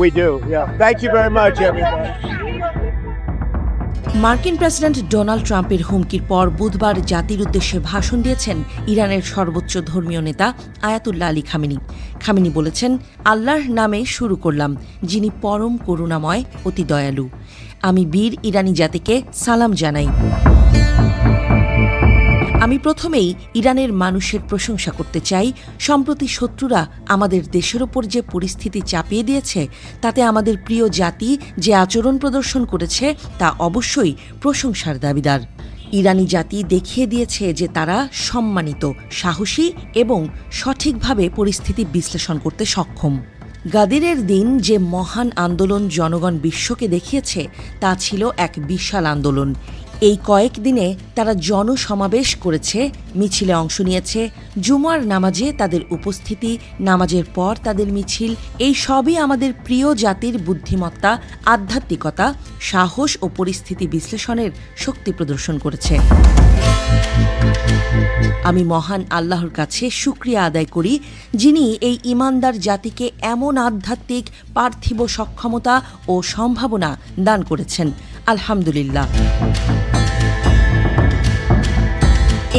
We do, yeah. Thank you very much, everybody. মার্কিন president Donald ট্রাম্পের হুমকির পর বুধবার জাতির উদ্দেশ্যে ভাষণ দিয়েছেন ইরানের সর্বোচ্চ ধর্মীয় নেতা আয়াতুল্লাহ আলী খামিনি। খামিনি বলেছেন আল্লাহর নামে শুরু করলাম যিনি পরম করুণাময় অতি দয়ালু। আমি বীর ইরানি জাতিকে সালাম জানাই। আমি প্রথমেই ইরানের মানুষের প্রশংসা করতে চাই। সম্প্রতি শত্রুরা আমাদের দেশের ওপর যে পরিস্থিতি চাপিয়ে দিয়েছে, তাতে আমাদের প্রিয় জাতি যে আচরণ প্রদর্শন করেছে, তা অবশ্যই প্রশংসার দাবিদার। ইরানি জাতি দেখিয়ে দিয়েছে যে তারা সম্মানিত, সাহসী এবং সঠিকভাবে পরিস্থিতি বিশ্লেষণ করতে সক্ষম। গাদিরের দিন যে মহান আন্দোলন জনগণ বিশ্বকে দেখিয়েছে, তা ছিল এক বিশাল আন্দোলন। এই কয়েক দিনে তারা জনসমাবেশ করেছে, মিছিলে অংশ নিয়েছে, জুমার নামাজে তাদের উপস্থিতি, নামাজের পর তাদের মিছিল, এই সবই আমাদের প্রিয় জাতির বুদ্ধিমত্তা, আধ্যাত্মিকতা, সাহস ও পরিস্থিতি বিশ্লেষণের শক্তি প্রদর্শন করেছে। আমি মহান আল্লাহর কাছে শুক্রিয়া আদায় করি, যিনি এই ইমানদার জাতিকে এমন আধ্যাত্মিক, পার্থিব সক্ষমতা ও সম্ভাবনা দান করেছেন। আলহামদুলিল্লাহ।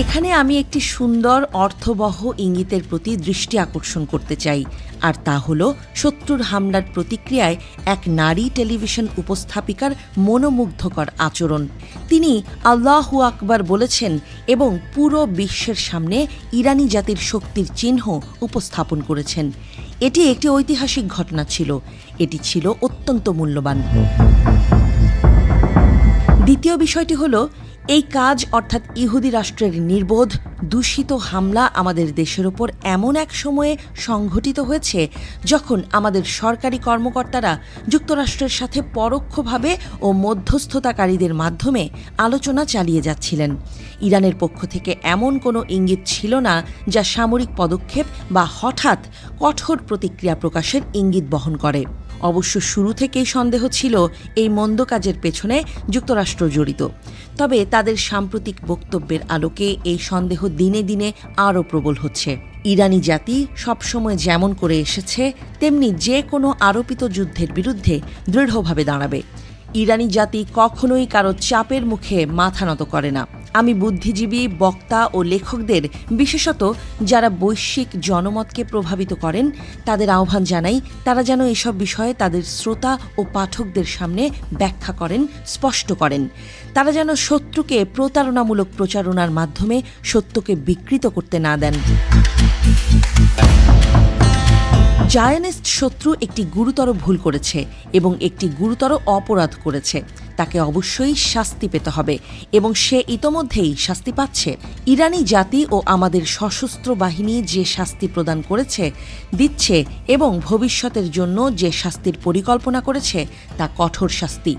এখানে আমি একটি সুন্দর অর্থবহ ইঙ্গিতের প্রতি দৃষ্টি আকর্ষণ করতে চাই, আর তা হল শত্রুর হামলার প্রতিক্রিয়ায় এক নারী টেলিভিশন উপস্থাপিকার মনোমুগ্ধকর আচরণ। তিনি আল্লাহু আকবার বলেছেন এবং পুরো বিশ্বের সামনে ইরানি জাতির শক্তির চিহ্ন উপস্থাপন করেছেন। এটি একটি ঐতিহাসিক ঘটনা ছিল। এটি ছিল অত্যন্ত মূল্যবান। দ্বিতীয় বিষয়টি হল, এই কাজ অর্থাৎ ইহুদি রাষ্ট্রের নির্বোধ দূষিত হামলা আমাদের দেশের ওপর এমন এক সময়ে সংঘটিত হয়েছে যখন আমাদের সরকারি কর্মকর্তারা যুক্তরাষ্ট্রের সাথে পরোক্ষভাবে ও মধ্যস্থতাকারীদের মাধ্যমে আলোচনা চালিয়ে যাচ্ছিলেন। ইরানের পক্ষ থেকে এমন কোনো ইঙ্গিত ছিল না যা সামরিক পদক্ষেপ বা হঠাৎ কঠোর প্রতিক্রিয়া প্রকাশের ইঙ্গিত বহন করে। অবশ্য শুরু থেকেই সন্দেহ ছিল এই মন্দ কাজের পেছনে যুক্তরাষ্ট্র জড়িত। তবে তাদের সাম্প্রতিক বক্তব্যের আলোকে এই সন্দেহ দিনে দিনে আরও প্রবল হচ্ছে। ইরানি জাতি সবসময় যেমন করে এসেছে, তেমনি যে কোনো আরোপিত যুদ্ধের বিরুদ্ধে দৃঢ়ভাবে দাঁড়াবে। ইরানি জাতি কখনোই কারও চাপের মুখে মাথা নত করে না। আমি বুদ্ধিজীবী, বক্তা ও লেখকদের, বিশেষত যারা বৈশ্বিক জনমতকে প্রভাবিত করেন, তাদের আহ্বান জানাই, তারা যেন এসব বিষয়ে তাদের শ্রোতা ও পাঠকদের সামনে ব্যাখ্যা করেন, স্পষ্ট করেন। তারা যেন শত্রুকে প্রতারণামূলক প্রচারণার মাধ্যমে সত্যকে বিকৃত করতে না দেন। জায়ানিস্ট শত্রু একটি গুরুতর ভুল করেছে এবং একটি গুরুতর অপরাধ করেছে। তাকে অবশ্যই শাস্তি পেতে হবে এবং সে ইতোমধ্যেই শাস্তি পাচ্ছে। ইরানি জাতি ও আমাদের সশস্ত্র বাহিনী যে শাস্তি প্রদান করেছে, দিচ্ছে এবং ভবিষ্যতের জন্য যে শাস্তির পরিকল্পনা করেছে, তা কঠোর শাস্তি,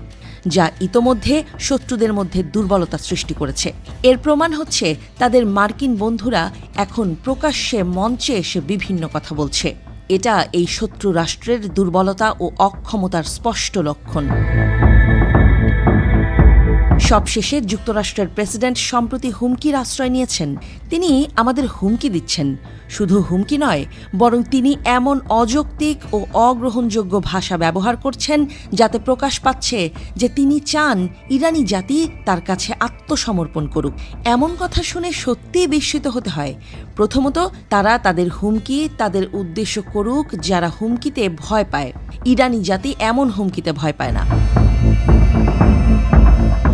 যা ইতোমধ্যে শত্রুদের মধ্যে দুর্বলতা সৃষ্টি করেছে। এর প্রমাণ হচ্ছে তাদের মার্কিন বন্ধুরা এখন প্রকাশ্যে মঞ্চে এসে বিভিন্ন কথা বলছে। এটা এই শত্রু রাষ্ট্রের দুর্বলতা ও অক্ষমতার স্পষ্ট লক্ষণ। সবশেষে যুক্তরাষ্ট্রের প্রেসিডেন্ট সম্প্রতি হুমকির আশ্রয় নিয়েছেন। তিনি আমাদের হুমকি দিচ্ছেন। শুধু হুমকি নয়, বরং তিনি এমন অযৌক্তিক ও অগ্রহণযোগ্য ভাষা ব্যবহার করছেন যাতে প্রকাশ পাচ্ছে যে তিনি চান ইরানি জাতি তার কাছে আত্মসমর্পণ করুক। এমন কথা শুনে সত্যিই বিস্মিত হতে হয়। প্রথমত, তারা তাদের হুমকি তাদের উদ্দেশ্য করুক যারা হুমকিতে ভয় পায়। ইরানি জাতি এমন হুমকিতে ভয় পায় না।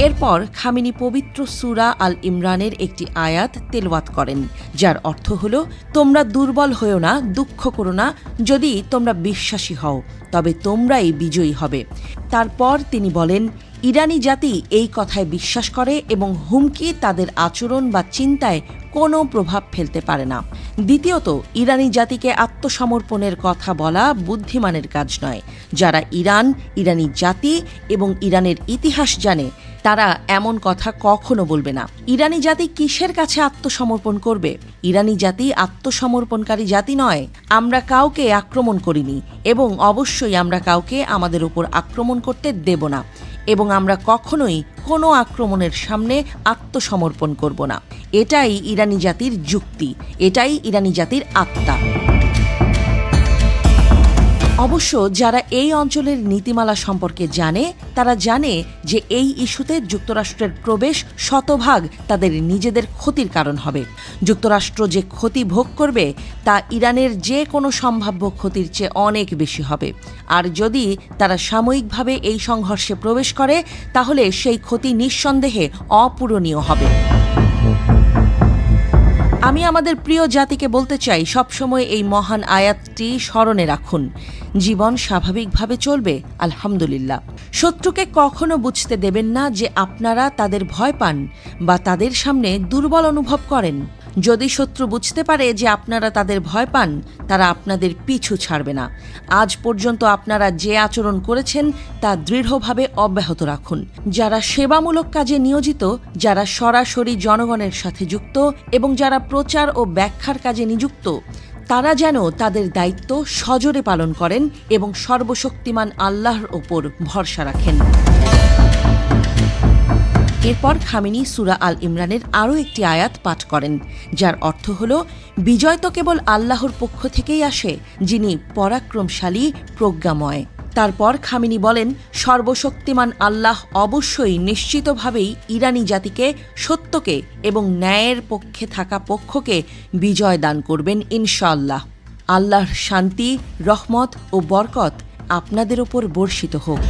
এরপর খামিনি পবিত্র সুরা আল ইমরানের একটি আয়াত তেলওয়াত করেন, যার অর্থ হল, তোমরা দুর্বল হয়েও না, দুঃখ করো না, যদি তোমরা বিশ্বাসী হও, তবে তোমরাই বিজয়ী হবে। তারপর তিনি বলেন, ইরানি জাতি এই কথায় বিশ্বাস করে এবং হুমকি তাদের আচরণ বা চিন্তায় কোনো প্রভাব ফেলতে পারে না। দ্বিতীয়ত, ইরানি জাতিকে আত্মসমর্পণের কথা বলা বুদ্ধিমানের কাজ নয়। যারা ইরান, ইরানি জাতি এবং ইরানের ইতিহাস জানে তারা এমন কথা কখনো বলবে না। ইরানি জাতি কিসের কাছে আত্মসমর্পণ করবে? ইরানি জাতি আত্মসমর্পণকারী জাতি নয়। আমরা কাউকে আক্রমণ করিনি এবং অবশ্যই আমরা কাউকে আমাদের উপর আক্রমণ করতে দেব না এবং আমরা কখনোই কোনো আক্রমণের সামনে আত্মসমর্পণ করব না। এটাই ইরানি জাতির যুক্তি। এটাই ইরানি জাতির আত্মা। অবশ্য যারা এই অঞ্চলের নীতিমালা সম্পর্কে জানে, তারা জানে যে এই ইস্যুতে যুক্তরাষ্ট্রের প্রবেশ শতভাগ তাদের নিজেদের ক্ষতির কারণ হবে। যুক্তরাষ্ট্র যে ক্ষতি ভোগ করবে, তা ইরানের যে কোনো সম্ভাব্য ক্ষতির চেয়ে অনেক বেশি হবে। আর যদি তারা সাময়িকভাবে এই সংঘর্ষে প্রবেশ করে, তাহলে সেই ক্ষতি নিঃসন্দেহে অপূরণীয় হবে। আমি আমাদের প্রিয় জাতিকে বলতে চাই, সবসময় এই মহান আয়াতটি স্মরণে রাখুন। জীবন স্বাভাবিকভাবে চলবে, আলহামদুলিল্লাহ। শত্রুকে কখনো বুঝতে দেবেন না যে আপনারা তাদের ভয় পান বা তাদের সামনে দুর্বল অনুভব করেন। যদি শত্রু বুঝতে পারে যে আপনারা তাদের ভয় পান, তারা আপনাদের পিছু ছাড়বে না। আজ পর্যন্ত আপনারা যে আচরণ করেছেন, তা দৃঢ়ভাবে অব্যাহত রাখুন। যারা সেবামূলক কাজে নিয়োজিত, যারা সরাসরি জনগণের সাথে যুক্ত এবং যারা প্রচার ও ব্যাখ্যার কাজে নিযুক্ত, তারা যেন তাদের দায়িত্ব সজোরে পালন করেন এবং সর্বশক্তিমান আল্লাহর ওপর ভরসা রাখেন। এরপর খামিনি সুরা আল ইমরানের আরও একটি আয়াত পাঠ করেন, যার অর্থ হল, বিজয় তো কেবল আল্লাহর পক্ষ থেকেই আসে, যিনি পরাক্রমশালী, প্রজ্ঞাময়। তারপর খামিনি বলেন, সর্বশক্তিমান আল্লাহ অবশ্যই নিশ্চিতভাবেই ইরানি জাতিকে সত্যকে এবং ন্যায়ের পক্ষে থাকা পক্ষকে বিজয় দান করবেন ইনশাআল্লাহ। আল্লাহর শান্তি, রহমত ও বরকত আপনাদের ওপর বর্ষিত হোক।